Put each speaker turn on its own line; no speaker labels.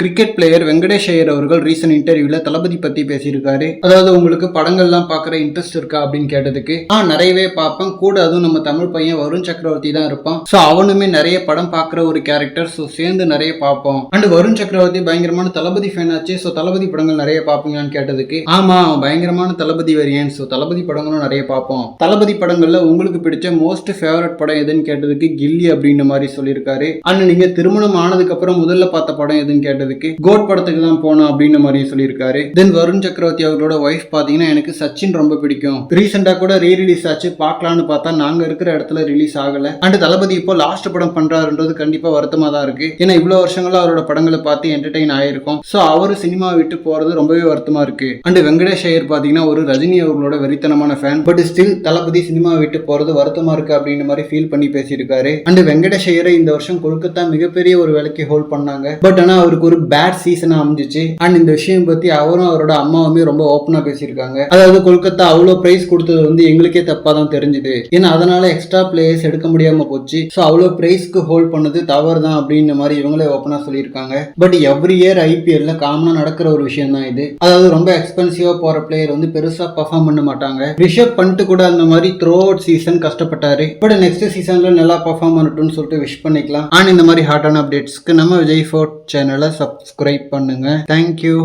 Cricket player Venkatesh Iyer அவர்கள் recent இன்டர்வியூல தளபதி பத்தி பேசியிருக்காரு. அதாவது உங்களுக்கு படங்கள்லாம் பார்க்குற இன்ட்ரெஸ்ட் இருக்கா அப்படின்னு கேட்டதுக்கு ஆ நிறையவே பார்ப்பேன். கூட அதுவும் நம்ம தமிழ் பையன் வருண் சக்கரவர்த்தி தான் இருப்பான். ஸோ அவனுமே நிறைய படம் பார்க்குற ஒரு கேரக்டர் ஸோ சேர்ந்து நிறைய பார்ப்போம். அண்ட் வருண் சக்கரவர்த்தி பயங்கரமான தளபதி ஃபேன் ஆச்சு. ஸோ தளபதி படங்கள் நிறைய பார்ப்பீங்களான்னு கேட்டதுக்கு ஆமா அவன் பயங்கரமான தளபதி வரியன். ஸோ தளபதி படங்களும் நிறைய பார்ப்போம். தளபதி படங்கள்ல உங்களுக்கு பிடிச்ச மோஸ்ட் ஃபேவரட் படம் எதுன்னு கேட்டதுக்கு கில்லி அப்படின்ற மாதிரி சொல்லியிருக்காரு. அண்ட் நீங்க திருமணம் ஆனதுக்கு அப்புறம் முதல்ல பார்த்த படம் எதுன்னு கேட்டதுக்கு கோட் படத்துக்கு தான் போனோம் அப்படின்ற மாதிரி சொல்லியிருக்காரு. தென் வருண் சக்கரவர்த்தி அவர்களோட ஒய்ஃப் பாத்தீங்கன்னா எனக்கு சச்சின் ரொம்ப பிடிக்கும். ரீசெண்டா கூட ரீ ரிலீஸ் ஆச்சு. பார்க்கலான்னு பார்த்தா நாங்க இருக்கிற இடத்துல ரிலீஸ் ஆகல. அண்ட் தளபதி இப்போ லாஸ்ட் படம் பண்றாருன்றது கண்டிப்பா வருத்தமா தான் இருக்கு. ஏன்னா இவ்வளவு வருஷங்களா அவரோட படங்களை பார்த்து என்டர்டைன் ஆயிருக்கும். ஸோ அவர் சினிமா விட்டு போறது ரொம்பவே வருத்தமா இருக்கு. அண்ட் வெங்கடேஷ் ஐயர் பாத்தீங்கன்னா ஒரு ரஜினி அவர்களோட வெறித்தனமான fan but still Thalapathy cinema விட்டு போறது வருத்தமா இருக்கு அப்படின்ற மாதிரி ஃபீல் பண்ணி பேசியிருக்காரு. அண்ட் வெங்கடேஷ் ஐயரை இந்த வருஷம் கொல்கத்தா மிகப்பெரிய ஒரு வேலைக்கு ஹோல்ட் பண்ணாங்க. பட் ஆனா அவருக்கு ஒரு பேட் சீசனாக அமைஞ்சிச்சு. அண்ட் இந்த விஷயம் பத்தி அவரும் அவரோட அம்மாவுமே ரொம்ப ஓப்பனா பேசியிருக்காங்க. அதாவது கொல்கத்தா அவ்வளோ ப்ரைஸ் கொடுத்தது வந்து எங்களுக்கே தப்பா தான் தெரிஞ்சுது. ஏன்னா அதனால எக்ஸ்ட்ரா பிளேயர்ஸ் எடுக்க முடியாம போச்சு. ஸோ அவ்வளோ ப்ரைஸ்க்கு ஹோல்ட் பண்ணது தவறு தான் அப்படின்ற மாதிரி இவங்களே ஓப்பனா சொல்லியிருக்காங்க. பட் எவ்ரி இயர் ஐபிஎல்ல காமனா நடக்கிற ஒரு விஷயம் தான் இது. அதாவது ரொம்ப எக்ஸ்பென்சிவாக போற பிளேயர் வந்து பெருசா பர்ஃபார்ம் பண்ண மாட்டாங்க. ரிஷப் பண்ணிட்டு கூட அந்த மாதிரி த்ரோ அவுட் சீசன் கஷ்டப்பட்டாரு பட் நெக்ஸ்ட் சீசன்ல நல்லா பர்ஃபார்ம் பண்ணட்டும்னு சொல்லிட்டு விஷ் பண்ணிக்கலாம். அண்ட் இந்த மாதிரி ஹாட்டான அப்டேட்ஸ்க்கு நம்ம விஜய் ஃபோர்ட் சேனலை சப்ஸ்கிரைப் பண்ணுங்க. Thank you